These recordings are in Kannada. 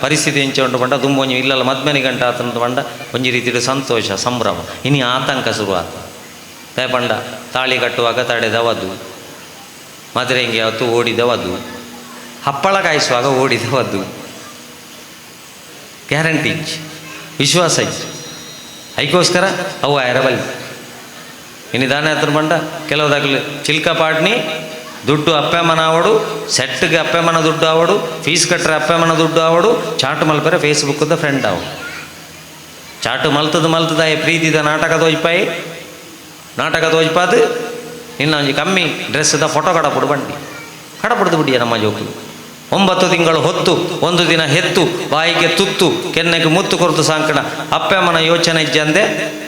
ಪರಿಸ್ಥಿತಿ ಉಂಟು ಪಂಡ ತುಂಬ ಒಂಜಿ ಇಲ್ಲಲ್ಲ, ಮದ್ಮನಿ ಗಂಟೆ ಆತಂದು ಬಂಡ ಒಂಜಿ ರೀತಿಯ ಸಂತೋಷ, ಸಂಭ್ರಮ. ಇನಿ ಆತಂಕ ಶುರುವಾತ ದೇ ಪಂಡ, ತಾಳಿ ಕಟ್ಟುವಾಗ ತಡೆದವದು. ಮದುರೆಂಗೆ ಅವತ್ತು ಓಡಿದವದು. ಹಪ್ಪಳ ಕಾಯಿಸುವಾಗ ಓಡಿದವದು. ಗ್ಯಾರಂಟಿ ಇಚ್ ವಿಶ್ವಾಸ ಇಚ್ಛೆ ಅದಕ್ಕೋಸ್ಕರ ಅವು ಎರಬಲ್ಲಿ ಇನ್ನು ದಾನ ಹತ್ರ ಬಂಡ ಕೆಲವುದಾಗಲಿ ಚಿಲ್ಕ ಪಾಡ್ನಿ ದುಡ್ಡು ಅಪ್ಪೆಮ್ಮನ ಆವಡು ಸೆಟ್ಗೆ ಮನ ದುಡ್ಡು ಆವಡು ಫೀಸ್ ಕಟ್ಟರೆ ಅಪ್ಪೆಮ್ಮನ ದುಡ್ಡು ಆವಡು ಚಾಟು ಮಲ್ಪರೆ ಫೇಸ್ಬುಕ್ದ ಫ್ರೆಂಡ್ ಆವು ಚಾಟು ಮಲ್ತದ ಮಲ್ತದ ಏ ಪ್ರೀತಿದ ನಾಟಕ ತೋಜ್ಪಾಯಿ ನಾಟಕ ತೋಜ್ಪಾದು ಇನ್ನು ಒಂಜಿ ಕಮ್ಮಿ ಡ್ರೆಸ್ದ ಫೋಟೋ ಕಡಪುಡು ಬಂಡಿ. ಕಡಪುಡ್ದು ಬಿಡಿಯ ನಮ್ಮ ಜೋಕು. ಒಂಬತ್ತು ತಿಂಗಳು ಹೊತ್ತು, ಒಂದು ದಿನ ಹೆತ್ತು, ಬಾಯಿಗೆ ತುತ್ತು, ಕೆನ್ನೆಗೆ ಮುತ್ತು ಕೊರತು ಸಾಂಕಣ. ಅಪ್ಪಮ್ಮನ ಯೋಚನೆ ಇಜ್ಜಂದೆ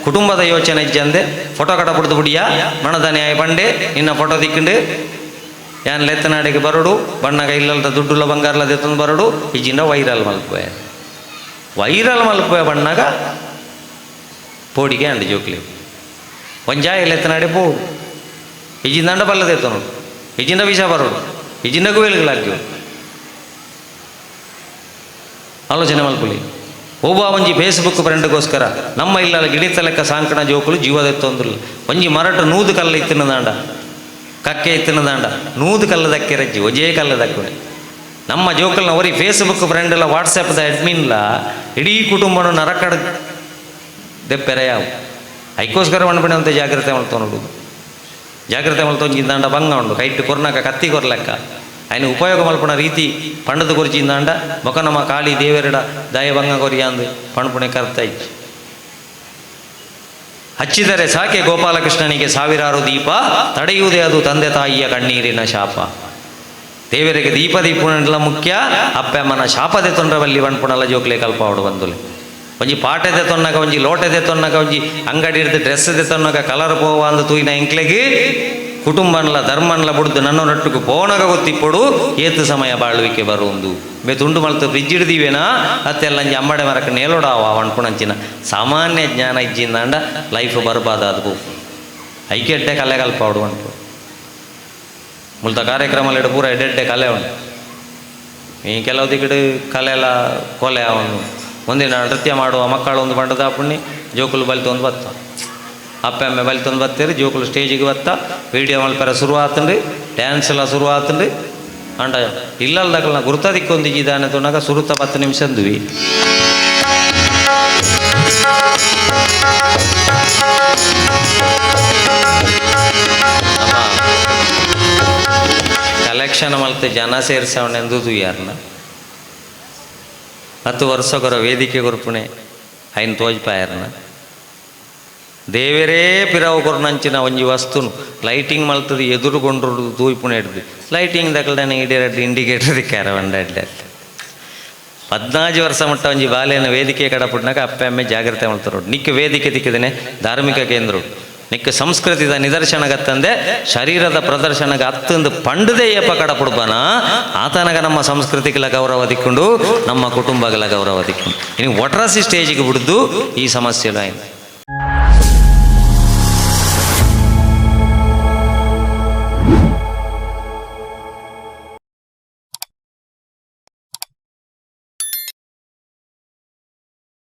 ಕುಟುಂಬದ ಯೋಚನೆ ಇಜ್ಜಂದೆ ಫೋಟೋ ಕಡಪುಡ್ದು ಬಿಡಿಯ ಮನದ ನ್ಯಾಯ ಬಂಡೆ, ನಿನ್ನ ಫೋಟೋ ದಿಕ್ಕಂಡು ಯಾನ್ ಲೆತ್ತನಾಡಿಗೆ ಬರಡು ಬಣ್ಣಗ ಇಲ್ಲದ ದುಡ್ಡುಲ ಬಂಗಾರಲ ದೆತ್ತೊಂದು ಬರಡು, ಈಜಿಂದ ವೈರಲ್ ಮಲ್ಪೆ ವೈರಲ್ ಮಲ್ಪೆ ಬಣ್ಣಗ ಪೋಡಿಗೆ ಅಂಡ ಜೋಕ್ಲಿ. ಒಂಜಾಯ ಲೆತ್ತನಾಡಿ ಪೋಡು ಇಜಿಂದಂಡ ಬಲ್ಲದೆತ್ತ ನೋಡು ಈಜಿಂದ ವಿಷ ಬರೋಡು, ಈಜಿಂದ ವೆಲುಗುಲಾಗ್ಯವು ಆಲೋಚನೆ ಮಲ್ಪುಲಿ. ಒಬ್ಬ ಒಂಜಿ ಫೇಸ್ಬುಕ್ ಫ್ರೆಂಡ್ಗೋಸ್ಕರ ನಮ್ಮ ಇಲ್ಲ ಗಿಡಿತ ಲೆಕ್ಕ ಸಾಂಕಣ ಜೋಕುಲು ಜೀವದೆತ್ತೊಂದಿಲ್ಲ ಒಂಜಿ ಮರಟು ನೂದು ಕಲ್ಲ ಇತ್ತಿನದಾಂಡ ಕಕ್ಕೆ ಇತ್ತಿನದಾಂಡ ನೂದು ಕಲ್ಲದಕ್ಕೆ ರಜ್ಜಿ ಒಜೇ ಕಲ್ಲದಕ್ಕೆ ನಮ್ಮ ಜೋಕಲ್ನ ಒರಿ ಫೇಸ್ಬುಕ್ ಫ್ರೆಂಡ್ ಎಲ್ಲ ವಾಟ್ಸಪ್ದ ಅಡ್ಮಿನ್ಲ ಇಡೀ ಕುಟುಂಬನು ನರಕಡ ದೆಪ್ಪೆರೆಯಾವು ಅದಕ್ಕೋಸ್ಕರ ಮಣ್ಬಿಡಂತೆ ಜಾಗ್ರತೆ ಮಾಡ್ತಾ ನೋಡುದು ಜಾಗ್ರತೆ ಮಲ್ತೊಂಜಿಂದಾಂಡ ಭಂಗ ಉಂಡು ಕೈಟ್ ಕೊರ್ನಾಕ ಕತ್ತಿ ಕೊರ್ಲೆಕ್ಕ ఆయన ಉಪಯೋಗ ಮಲ್ಪುಣ ರೀತಿ ಪಂಡದ ಕೊರಿಚಿಂದಾಂಡ ಮೊಕ ನಮ್ಮ ಕಾಳಿ ದೇವರಡ ದಯ ಭಂಗ ಕೊರಿಯಾಂದು ಪಣ್ಪುಣೆ ಕರ್ತ ಇಚ್ಚಿ ಹಚ್ಚಿದರೆ ಸಾಕೆ ಗೋಪಾಲಕೃಷ್ಣನಿಗೆ ಸಾವಿರಾರು ದೀಪ, ತಡೆಯುವುದೇ ಅದು ತಂದೆ ತಾಯಿಯ ಕಣ್ಣೀರಿನ ಶಾಪ. ದೇವರಿಗೆ ದೀಪ ದೀಪುಣೆಲ್ಲ ಮುಖ್ಯ ಅಪ್ಪಮ್ಮನ ಶಾಪದೆ ತೊಂಡ್ರವಲ್ಲಿ ಬಣ್ಪುಣಲ ಜೋಕ್ಲೆ ಕಲ್ಪ ಅವಡು ಬಂದುಲೆ ಒಂಜಿ ಪಾಟೆದೆ ತೊನ್ನಗ, ಒಂಜಿ ಲೋಟೆದೆ ತೊನ್ನಗ, ಒಂಜಿ ಅಂಗಡಿ ಹಿಡಿದು ಡ್ರೆಸ್ಸದೆ ತೊನ್ನಗ ಕಲರ್ ಪೋವಾ ಅಂದು ತೂಯಿನ ಎಂಕ್ಲೆಗೆ ಧರ್ಮನ್ಲ ಬುಡ್ದು ನನ್ನ ನಟ್ಟುಕು ಪೋನಗ ಗೊತ್ತಿಪ್ಪಡು ಏತು ಸಮಯ ಬಾಳುವಿಕೆ ಬರುವುದು ಬೇ ತುಂಡು ಮಲ್ತು ಫ್ರಿಜ್ ಹಿಡ್ದಿವೇನಾ? ಅತ್ತೆಲ್ಲ ಅಂಜಿ ಅಮ್ಮಡೆ ಮರಕ್ಕೆ ನೇಲೋಡಾವ ಅನ್ಪುಣಂಚಿನ ಸಾಮಾನ್ಯ ಜ್ಞಾನ ಇಜ್ಜಿಂದಾಂಡ ಲೈಫ್ ಬರ್ಬಾದ ಅದು ಐಕೆಡ್ಡೆ ಕಲೆ ಕಲ್ಪ ಅವಡು ಅನ್ಪು ಮುಲ್ತ ಕಾರ್ಯಕ್ರಮ ಪೂರ ಎಡ್ಡೆಡ್ಡೆ ಕಲೆ ಉಂಟು. ಈ ಕೆಲವು ದಿಕ್ಕಡು ಕಲೆ ಎಲ್ಲ ಕೊಲೆ ಅವನು. ಒಂದಿನ ನೃತ್ಯ ಮಾಡುವ ಮಕ್ಕಳು ಒಂದು ಬಂಡದ ಪುಣ್ಯ ಜೋಕುಲು ಬಲಿತು ಒಂದು ಬತ್ತ. ಅಪ್ಪ ಅಮ್ಮೆ ಬಲಿತು ಒಂದು ಬತ್ತೇರಿ ಜೋಕುಲು ಸ್ಟೇಜಿಗೆ ಬತ್ತ ವಿಡಿಯೋ ಮಲ್ಪರ ಶುರು ಆತನ್ರಿ ಡ್ಯಾನ್ಸ್ ಎಲ್ಲ ಶುರು ಆತನ್ರಿ ಅಂಡ ಇಲ್ಲಲ್ದಾಗಲ್ಲ ಗುರುತ ದಿಕ್ಕೊಂದು ಇದಾನೆ ತೊಂಡಾಗ ಸುರುತ ಹತ್ತು ನಿಮಿಷ ಅಂದ್ವಿ ಕಲೆಕ್ಷನ್ ಮಲ್ತೆ ಜನ ಸೇರಿಸವನೆಂದು ಯಾರನ್ನ ಹತ್ತು ವರ್ಷಗೊರ ವೇದಿಕೆ ಗುರುಪಣೆ, ಐನ್ ದೇವರೇ ವಸ್ತುನು. ಲೈಟಿಂಗ್ ಮಲ್ತದ ಎದುರುಗೊಂಡ್ರು ತೂಯ್ಪುಣೆ ಹಿಡ್ದು ಲೈಟಿಂಗ್ ದಕಲ್ಡನೆ ಇಡೀರಡ್ಡು ಇಂಡಿಕೇಟರ್ ದಿಕ್ಕಾರ ಒಂಡ ಹದಿನಾಜು ವರ್ಷ ಮಟ್ಟ ಒಂಜಿ ಬಾಲೆನ ವೇದಿಕೆ ಕಡಪುಟ್ನಾಗ ಅಪ್ಪ ಅಮ್ಮೆ ಜಾಗ್ರತೆ ಮಾಡ್ತಾರೋ ನಿಕ್ಕ ವೇದಿಕೆ ದಿಕ್ಕಿದನೆ ಧಾರ್ಮಿಕ ಕೇಂದ್ರ ನಿಕ್ಕ ಸಂಸ್ಕೃತಿದ ನಿದರ್ಶನಗತ್ತಂದೆ ಶರೀರದ ಪ್ರದರ್ಶನಗ ಅತ್ತಂದು ಪಂಡದೇ ಏಪ ಕಡಪುಡ್ಬನ, ಆತನಗ ನಮ್ಮ ಸಂಸ್ಕೃತಿಗಳ ಗೌರವ ದಿಕ್ಕೊಂಡು, ನಮ್ಮ ಕುಟುಂಬಗಳ ಗೌರವ ದಿಕ್ಕೊಂಡು. ಇನ್ನು ಒಟ್ರಾಸಿ ಸ್ಟೇಜಿಗೆ ಬಿಡ್ದು ಈ ಸಮಸ್ಯೆಲು ಆಯ್ತು.